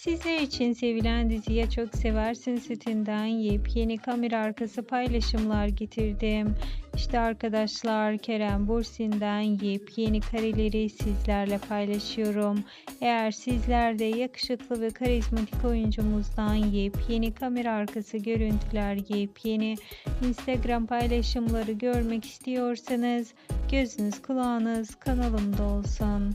Sizler için sevilen diziye çok seversin setinden yepyeni kamera arkası paylaşımlar getirdim. İşte arkadaşlar Kerem Bursin'den yepyeni kareleri sizlerle paylaşıyorum. Eğer sizler de yakışıklı ve karizmatik oyuncumuzdan yepyeni kamera arkası görüntüler, yepyeni Instagram paylaşımları görmek istiyorsanız gözünüz kulağınız kanalımda olsun.